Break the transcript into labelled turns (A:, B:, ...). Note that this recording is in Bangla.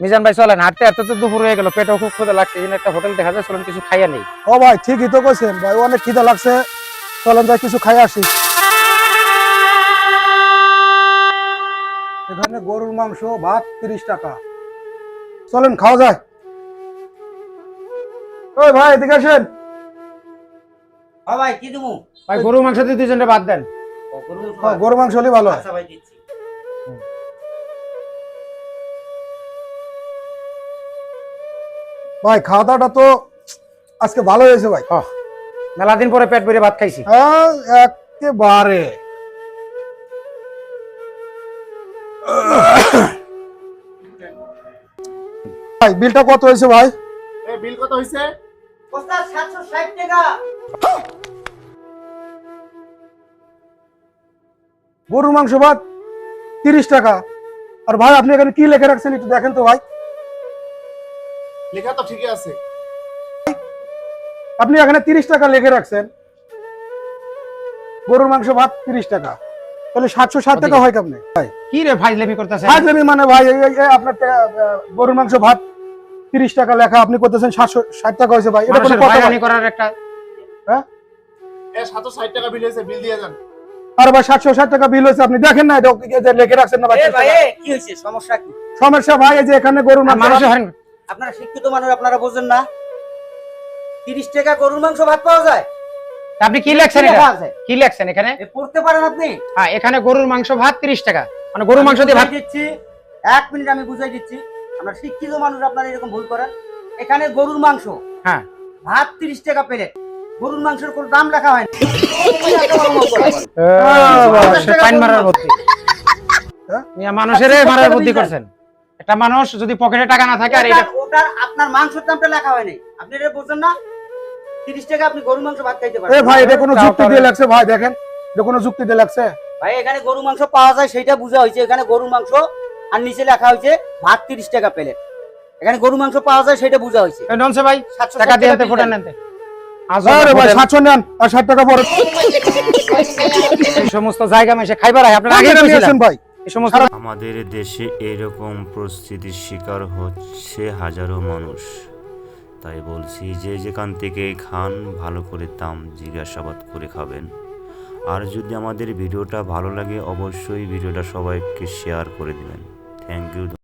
A: মিজান ভাই চলেন হাঁটতে হাঁটতে তো দুপুর হয়ে গেল পেটও খুব ক্ষুদা লাগছে এখানে একটা হোটেল দেখা যায় চলেন কিছু খাইয়া নেই।
B: ও ভাই ঠিকই তো কইছেন ভাই অনেক খিদা লাগছে চলেন যাই কিছু খাই আসি। এখানে গরুর মাংস ভাত তিরিশ টাকা। চলেন খাওয়া যায়। ওই ভাই এদিকে আসেন।
C: ভাই কি দেবো
A: ভাই গরু মাংস দিয়ে দুজনে বাদ দেন।
C: ও, গরুর মাংস
B: হ্যাঁ,
C: ভাই।
B: গরুর হলেই ভালো হয়।
C: আচ্ছা ভাই দিচ্ছি।
B: ভাই খাওয়া দাওয়াটা তো আজকে ভালো হয়েছে ভাই।
A: মেলা দিন পরে পেট ভরে ভাত খাইছি।
B: হ্যাঁ একেবারে। ভাই বিলটা কত হয়েছে ভাই?
D: বিল কত হয়েছে
C: ওস্তাদ 760 টাকা।
B: গরুর মাংস ভাত তিরিশ টাকা। আর ভাই আপনি এখানে কি লেখে রাখছেন একটু দেখেন তো ভাই।
D: লেখা তো ঠিকই আছে।
B: আপনি এখানে তিরিশ টাকা লিখে রাখছেন। গরুর মাংস ভাত তিরিশ টাকা। তাহলে সাতশো ষাট টাকা হয় কেমনে?
A: কি রে ভাই লেমি করতেছে
B: মানে ভাই এই- এই- এই আপনার গরুর মাংস ভাত তিরিশ টাকা লেখা আপনি করতেছেন সাতশো ষাট টাকা হয়েছে ভাই। এটা কোনো
A: করার একটা
D: এ সাতশো ষাট টাকা বিল হয়েছে বিল দিয়ে যান।
B: আর ভাই সাতশো ষাট টাকা বিল হয়েছে আপনি দেখেন না এটা লিখে রাখছেন না ভাই?
C: ভাই কি হয়েছে? সমস্যা কি?
B: সমস্যা ভাই এই যে এখানে গরুর মাংস
C: আপনারা শিক্ষিত মানুষ আপনারা বোঝেন না। 30 টাকা গরুর মাংস ভাত পাওয়া যায়।
A: আপনি কি লেখছেন
C: কি
A: লেখছেন এখানে?
C: পড়তে পারেন আপনি।
A: হ্যাঁ এখানে গরুর মাংস ভাত তিরিশ টাকা। মানে গরুর মাংস দিয়ে ভাত
C: দিচ্ছি। এক মিনিট আমি বুঝাই দিচ্ছি। আমরা শিক্ষিত মানুষ আপনারা এরকম ভুল করেন। এখানে গরুর মাংস।
A: হ্যাঁ।
C: ভাত 30 টাকা প্লেট। গরুর মাংসের কোনো দাম লেখা হয় না
A: মানুষের মারার বুদ্ধি।
B: হ্যাঁ?
A: মিয়া মানুষের মারার বুদ্ধি করছেন। একটা মানুষ যদি পকেটে টাকা না থাকে আর এটা
C: ওটার- আপনার মাংসের দামটা লেখা হয় নাই আপনি এটা না 30 টাকা আপনি গরুর মাংস ভাত খাইতে পারেন।
B: ভাই এটা কোনো যুক্তি দিয়ে লাগছে ভাই দেখেন এটা কোনো যুক্তি দিয়ে লাগছে।
C: ভাই এখানে গরু মাংস পাওয়া যায় সেটা বোঝা হয়েছে। এখানে গরুর মাংস আর নিচে লেখা হয়েছে ভাত তিরিশ টাকা প্লেট। এখানে গরু মাংস পাওয়া যায় সেটা বোঝা হয়েছে।
A: ননসে ভাই
C: সাতশো
A: টাকা দিয়ে
C: টাকা
A: ফুটে নেন
B: আরে ভাই সাতশো নেন আর ষাট টাকা পরে।
A: সমস্ত জায়গা মেশে খাইবার হয় আপনার আগে
B: ভাই।
A: সমস্ত
E: আমাদের দেশে এরকম পরিস্থিতির শিকার হচ্ছে হাজারো মানুষ। তাই বলছি যে যেখান থেকে খান ভালো করে দাম জিজ্ঞাসাবাদ করে খাবেন। আর যদি আমাদের ভিডিওটা ভালো লাগে অবশ্যই ভিডিওটা সবাইকে শেয়ার করে দেবেন। Thank you